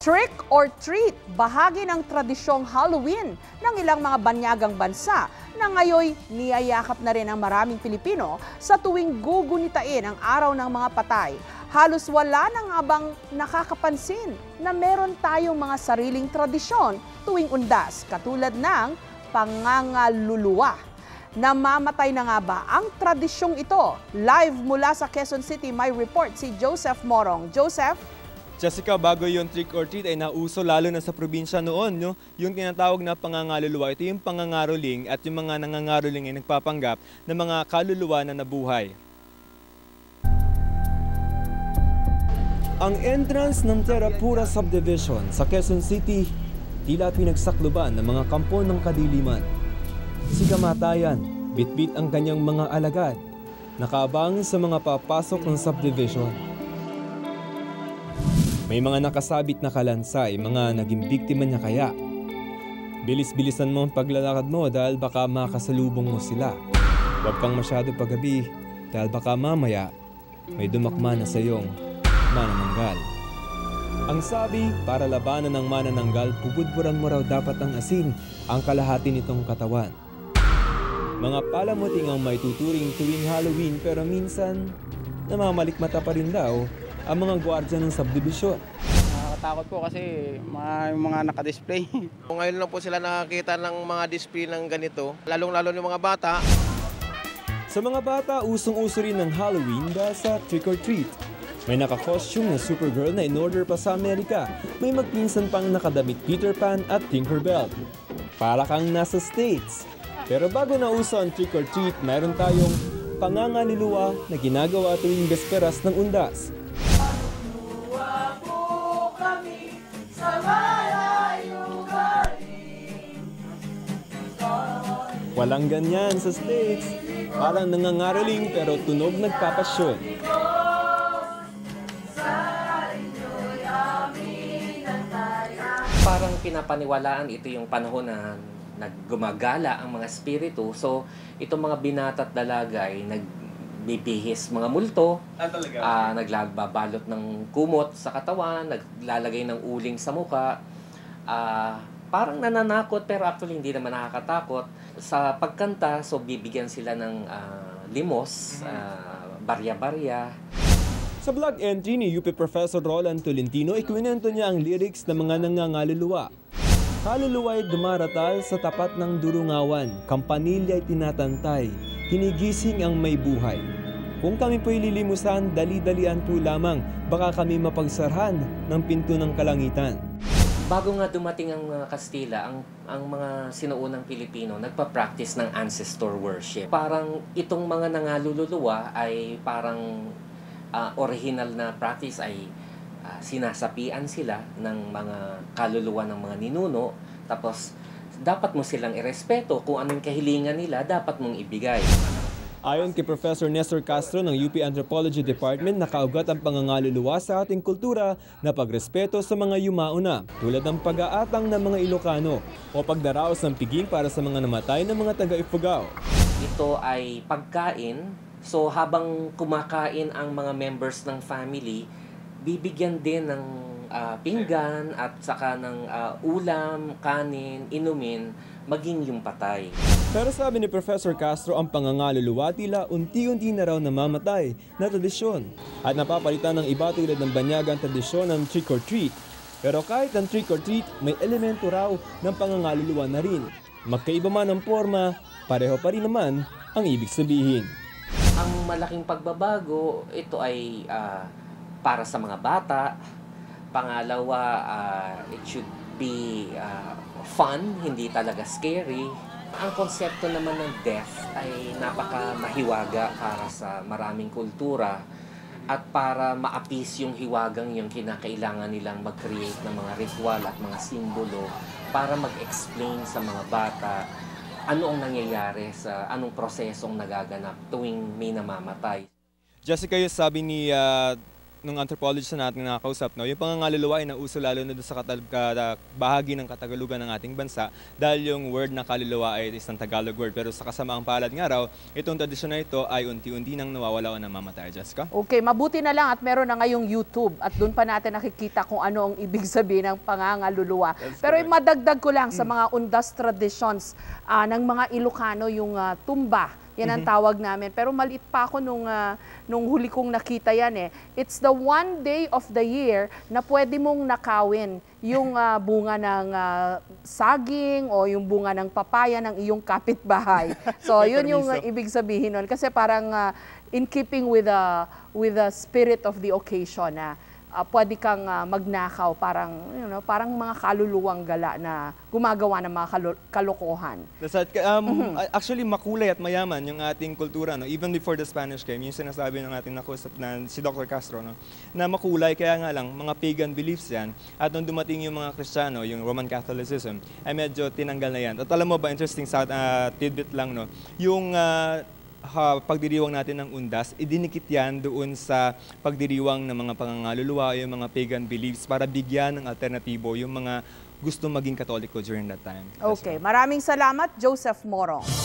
Trick or treat, bahagi ng tradisyong Halloween ng ilang mga banyagang bansa na ngayon niyayakap na rin ang maraming Pilipino sa tuwing gugunitain ang araw ng mga patay. Halos wala nang abang nakakapansin na meron tayong mga sariling tradisyon tuwing undas katulad ng pangangaluluwa. Namamatay na nga ba ang tradisyong ito? Live mula sa Quezon City, may report si Joseph Morong. Joseph? Jessica, bago yung trick or treat ay nauso lalo na sa probinsya noon, no? yung tinatawag na pangangaluluwa. Ito yung pangangaroling at yung mga nangangaroling ay nagpapanggap ng mga kaluluwa na nabuhay. Ang entrance ng Terra Pura Subdivision sa Quezon City, tila pinagsakluban ng mga kampo ng kadiliman. Si Kamatayan, bitbit ang kanyang mga alagad, nakaabang sa mga papasok ng subdivision. May mga nakasabit na kalansay, mga naging biktima niya kaya. Bilis-bilisan mo ang paglalakad mo dahil baka makasalubong mo sila. Huwag kang masyado paggabi dahil baka mamaya may dumakma na sa iyong manananggal. Ang sabi, para labanan ng manananggal, pupudburan mo raw dapat ang asin, ang kalahati nitong katawan. Mga palamuting ang may tuturing tuwing Halloween pero minsan namamalikmata pa rin daw ang mga gwardya ng subdivision. Nakakatakot po kasi mga, yung mga nakadisplay. Kung ngayon lang po sila nakakita ng mga display ng ganito, lalong-lalo yung mga bata, Sa mga bata, usong-uso rin ng Halloween dahil sa trick or treat. May naka-costume na Supergirl na in-order pa sa Amerika. May magpinsan pang nakadamit Peter Pan at Tinkerbell. Para kang nasa States. Pero bago na uso ang trick or treat, mayroon tayong pangangaluluwa na ginagawa tuwing besperas ng undas. Walang ganyan sa States. Parang nangangaroling pero tunog nagpapasyon. parang pinapaniwalaan ito yung panahon na naggumagala ang mga spirito. So, itong mga binata at dalaga ay nagbibihis mga multo, ah, naglababalot ng kumot sa katawan, naglalagay ng uling sa muka. Ah, parang nananakot pero actually hindi naman nakakatakot. Sa pagkanta, so bibigyan sila ng ah, limos, ah, barya-barya. Sa blog entry ni UP Professor Roland Tolentino, ikwinento niya ang lyrics ng mga nangangaluluwa. Kaluluwa ay dumaratal sa tapat ng durungawan, kampanilya ay tinatantay, hinigising ang may buhay. Kung kami po'y lilimusan, dali-dalian po lamang, baka kami mapagsarhan ng pinto ng kalangitan. Bago nga dumating ang mga Kastila, ang, ang mga sinuunang Pilipino nagpa-practice ng ancestor worship. Parang itong mga nangalululuwa ay parang ah, original na practice ay ah, sinasapian sila ng mga kaluluwa ng mga ninuno. Tapos, dapat mo silang irespeto. Kung anong kahilingan nila, dapat mong ibigay. Ayon kay Professor Nestor Castro ng UP Anthropology Department, nakaugat ang pangangaluluwa sa ating kultura na pagrespeto sa mga yumauna, tulad ng pag-aatang ng mga Ilocano o pagdaraos ng piging para sa mga namatay ng mga taga-Ifugao. ito ay pagkain. So habang kumakain ang mga members ng family, bibigyan din ng ah, pinggan at saka ng ah, ulam, kanin, inumin, maging yung patay. Pero sabi ni Professor Castro, ang pangangaluluwa tila unti-unti na raw namamatay na tradisyon at napapalitan ng iba tulad ng banyagang tradisyon ng trick or treat. Pero kahit ang trick or treat, may elemento raw ng pangangaluluwa na rin. Magkaiba man ang forma, pareho pa rin naman ang ibig sabihin. Ang malaking pagbabago, ito ay ah, para sa mga bata. Pangalawa, ah, it should be ah, fun, hindi talaga scary. Ang konsepto naman ng death ay napaka mahiwaga para sa maraming kultura at para ma-appease yung hiwagang yung kinakailangan nilang mag-create ng mga ritual at mga simbolo para mag-explain sa mga bata ano ang nangyayari sa anong prosesong nagaganap tuwing may namamatay. Jessica, yung sabi ni ah, nung anthropologist na natin nakakausap, no, yung pangangaluluwa ay nauso lalo na sa katal- ka- bahagi ng Katagalugan ng ating bansa dahil yung word na kaluluwa ay isang Tagalog word. Pero sa kasamaang palad nga raw, itong tradisyon na ito ay unti-unti nang nawawala o namamatay. Jessica? Okay, mabuti na lang at meron na ngayong YouTube at doon pa natin nakikita kung ano ang ibig sabihin ng pangangaluluwa. That's Pero correct. Mm. madagdag ko lang sa mga undas traditions ah, ng mga Ilocano yung ah, tumba. Yan ang tawag namin. Pero maliit pa ako nung, ah, nung huli kong nakita yan eh. It's the one day of the year na pwede mong nakawin yung ah, bunga ng ah, saging o yung bunga ng papaya ng iyong kapitbahay. So, yun yung ah, permiso. ibig sabihin nun. Kasi parang ah, in keeping with the, with the spirit of the occasion na ah, pwede kang ah, magnakaw parang, you know, parang mga kaluluwang gala na gumagawa ng mga kalu- kalokohan. That's right. Um, Mm-hmm. Actually, makulay at mayaman yung ating kultura. No? Even before the Spanish came, yung sinasabi ng ating nakusap na si Dr. Castro, no? na makulay, kaya nga lang, mga pagan beliefs yan. At nung dumating yung mga Kristiyano, yung Roman Catholicism, ay medyo tinanggal na yan. At alam mo ba, interesting sa uh, tidbit lang, no? yung ah, ha, pagdiriwang natin ng undas, idinikit yan doon sa pagdiriwang ng mga pangangaluluwa, yung mga pagan beliefs para bigyan ng alternatibo yung mga gusto maging katoliko during that time. That's Okay, maraming salamat, Joseph Morong.